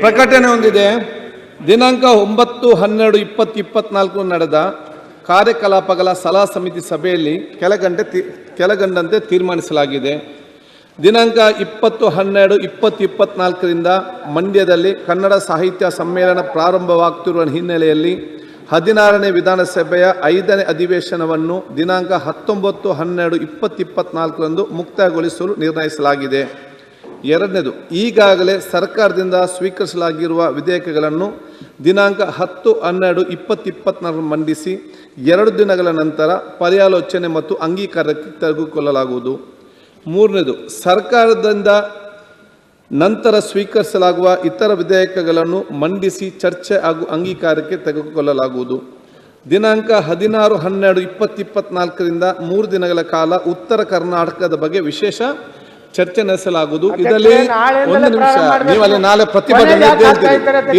ಪ್ರಕಟಣೆ ಹೊಂದಿದೆ. ದಿನಾಂಕ ಒಂಬತ್ತು ಹನ್ನೆರಡು ಇಪ್ಪತ್ತು ಇಪ್ಪತ್ನಾಲ್ಕು ನಡೆದ ಕಾರ್ಯಕಲಾಪಗಳ ಸಲಹಾ ಸಮಿತಿ ಸಭೆಯಲ್ಲಿ ಕೆಳಗಂಡೆ ತಿ- ಕೆಳಗಂಡಂತೆ ತೀರ್ಮಾನಿಸಲಾಗಿದೆ. ದಿನಾಂಕ ಇಪ್ಪತ್ತು ಹನ್ನೆರಡು ಇಪ್ಪತ್ತು ಇಪ್ಪತ್ನಾಲ್ಕರಿಂದ ಮಂಡ್ಯದಲ್ಲಿ ಕನ್ನಡ ಸಾಹಿತ್ಯ ಸಮ್ಮೇಳನ ಪ್ರಾರಂಭವಾಗ್ತಿರುವ ಹಿನ್ನೆಲೆಯಲ್ಲಿ ಹದಿನಾರನೇ ವಿಧಾನಸಭೆಯ ಐದನೇ ಅಧಿವೇಶನವನ್ನು ದಿನಾಂಕ ಹತ್ತೊಂಬತ್ತು ಹನ್ನೆರಡು ಇಪ್ಪತ್ತಿಪ್ಪತ್ನಾಲ್ಕರಂದು ಮುಕ್ತಾಯಗೊಳಿಸಲು ನಿರ್ಣಯಿಸಲಾಗಿದೆ. ಎರಡನೇದು, ಈಗಾಗಲೇ ಸರ್ಕಾರದಿಂದ ಸ್ವೀಕರಿಸಲಾಗಿರುವ ವಿಧೇಯಕಗಳನ್ನು ದಿನಾಂಕ ಹತ್ತು ಹನ್ನೆರಡು ಇಪ್ಪತ್ತು ಇಪ್ಪತ್ನಾಲ್ಕು ಮಂಡಿಸಿ ಎರಡು ದಿನಗಳ ನಂತರ ಪರ್ಯಾಲೋಚನೆ ಮತ್ತು ಅಂಗೀಕಾರಕ್ಕೆ ತೆಗೆದುಕೊಳ್ಳಲಾಗುವುದು. ಮೂರನೇದು, ಸರ್ಕಾರದಿಂದ ನಂತರ ಸ್ವೀಕರಿಸಲಾಗುವ ಇತರ ವಿಧೇಯಕಗಳನ್ನು ಮಂಡಿಸಿ ಚರ್ಚೆ ಹಾಗೂ ಅಂಗೀಕಾರಕ್ಕೆ ತೆಗೆದುಕೊಳ್ಳಲಾಗುವುದು. ದಿನಾಂಕ ಹದಿನಾರು ಹನ್ನೆರಡು ಇಪ್ಪತ್ತಿಪ್ಪತ್ನಾಲ್ಕರಿಂದ ಮೂರು ದಿನಗಳ ಕಾಲ ಉತ್ತರ ಕರ್ನಾಟಕದ ಬಗ್ಗೆ ವಿಶೇಷ ಚರ್ಚೆ ನಡೆಸಲಾಗುವುದು. ಇದರಲ್ಲಿ ಒಂದು ನಿಮಿಷ. ನೀವು ಅಲ್ಲಿ ನಾಳೆ ಪ್ರತಿಭಟನೆ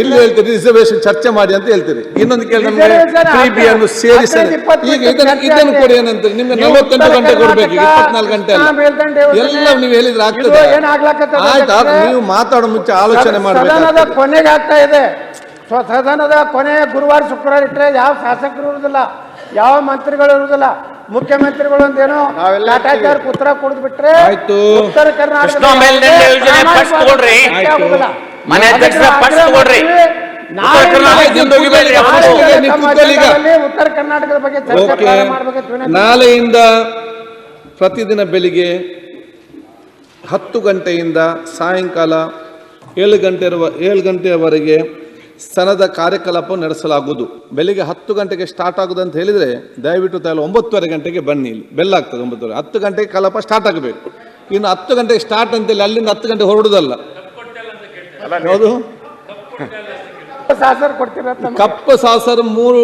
ಇಲ್ಲಿ ಹೇಳ್ತೀರಿ ರಿಸರ್ವೇಶನ್ ಚರ್ಚೆ ಮಾಡಿ ಅಂತ ಹೇಳ್ತೀರಿ. ಇನ್ನೊಂದು ಕೇಳಿ ನಮಗೆ ಬಿ ಅನ್ನು ಸೇರಿಸಿ ಈಗ ಇದನ್ನು ಇದನ್ನು ಕೊಡಿ ಏನಂತೀರಿ ನಿಮ್ಗೆ ನಲವತ್ತೆಂಟು ಗಂಟೆ ಕೊಡ್ಬೇಕು. ಈಗ ಇಪ್ಪತ್ನಾಲ್ಕು ಗಂಟೆ ಅಲ್ಲ. ಎಲ್ಲ ನೀವು ಹೇಳಿದ್ರೆ ಆಗ್ತದೆ. ಆಯ್ತು ಆದ್ರೆ ನೀವು ಮಾತಾಡೋ ಮುಂಚೆ ಆಲೋಚನೆ ಮಾಡಬೇಕು ಕೊನೆಗೆ ಆಗ್ತಾ ಇದೆ. ಸದನದ ಕೊನೆ ಗುರುವಾರ ಶುಕ್ರವಾರ ಇಟ್ಟರೆ ಯಾವ ಶಾಸಕರು ಇರುವುದಿಲ್ಲ ಯಾವ ಮಂತ್ರಿಗಳು ಇರುವುದಿಲ್ಲ. ಮುಖ್ಯಮಂತ್ರಿಗಳು ಒಂದೇನೋ ಕಾಟಾಚಾರ ಉತ್ತರ ಕುಡಿದು ಬಿಟ್ರೆ ಆಯ್ತು. ಉತ್ತರ ಕರ್ನಾಟಕ ಉತ್ತರ ಕರ್ನಾಟಕದ ಬಗ್ಗೆ ನಾಳೆಯಿಂದ ಪ್ರತಿದಿನ ಬೆಳಿಗ್ಗೆ ಹತ್ತು ಗಂಟೆಯಿಂದ ಸಾಯಂಕಾಲ ಏಳು ಗಂಟೆ ಏಳು ಗಂಟೆಯವರೆಗೆ ಸ್ತನದ ಕಾರ್ಯಕಲಾಪ ನಡೆಸಲಾಗುವುದು. ಬೆಳಿಗ್ಗೆ ಹತ್ತು ಗಂಟೆಗೆ ಸ್ಟಾರ್ಟ್ ಆಗುದು ಅಂತ ಹೇಳಿದರೆ ದಯವಿಟ್ಟು ತಾವು ಒಂಬತ್ತುವರೆ ಗಂಟೆಗೆ ಬನ್ನಿ ಇಲ್ಲಿ. ಬೆಲ್ಲ ಆಗ್ತದೆ ಒಂಬತ್ತುವರೆ. ಹತ್ತು ಗಂಟೆಗೆ ಕಲಾಪ ಸ್ಟಾರ್ಟ್ ಆಗಬೇಕು. ಇನ್ನು ಹತ್ತು ಗಂಟೆಗೆ ಸ್ಟಾರ್ಟ್ ಅಂತೇಳಿ ಅಲ್ಲಿಂದ ಹತ್ತು ಗಂಟೆ ಹೊರಡುದಲ್ಲ. ಹೌದು ಕಪ್ಪ ಸಾಸರು ಮೂರು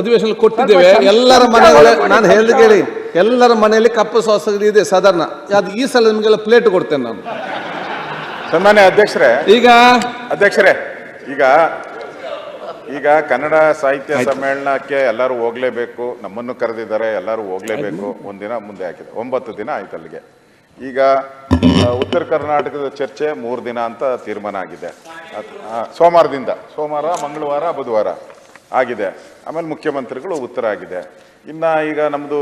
ಅಧಿವೇಶನ ಕೊಟ್ಟಿದ್ದೇವೆ. ಎಲ್ಲರ ಮನೆಗಳ ನಾನು ಹೇಳಿದ ಕೇಳಿ. ಎಲ್ಲರ ಮನೆಯಲ್ಲಿ ಕಪ್ಪು ಸಾಸರು ಇದೆ ಸಾಧಾರಣ. ಅದು ಈ ಸಲ ನಿಮಗೆಲ್ಲ ಪ್ಲೇಟ್ ಕೊಡ್ತೇನೆ ನಾನು. ಸನ್ಮಾನ್ಯ ಅಧ್ಯಕ್ಷರೇ ಈಗ? ಅಧ್ಯಕ್ಷರೇ ಈಗ ಈಗ ಕನ್ನಡ ಸಾಹಿತ್ಯ ಸಮ್ಮೇಳನಕ್ಕೆ ಎಲ್ಲರೂ ಹೋಗ್ಲೇಬೇಕು ನಮ್ಮನ್ನು ಕರೆದಿದ್ದಾರೆ ಎಲ್ಲರೂ ಹೋಗ್ಲೇಬೇಕು. ಒಂದಿನ ಮುಂದೆ ಹಾಕಿದೆ ಒಂಬತ್ತು ದಿನ ಆಯ್ತು ಅಲ್ಲಿಗೆ. ಈಗ ಉತ್ತರ ಕರ್ನಾಟಕದ ಚರ್ಚೆ ಮೂರು ದಿನ ಅಂತ ತೀರ್ಮಾನ ಆಗಿದೆ. ಸೋಮವಾರದಿಂದ. ಸೋಮವಾರ ಮಂಗಳವಾರ ಬುಧವಾರ ಆಗಿದೆ. ಆಮೇಲೆ ಮುಖ್ಯಮಂತ್ರಿಗಳು ಉತ್ತರ ಆಗಿದೆ. ಇನ್ನು ಈಗ ನಮ್ಮದು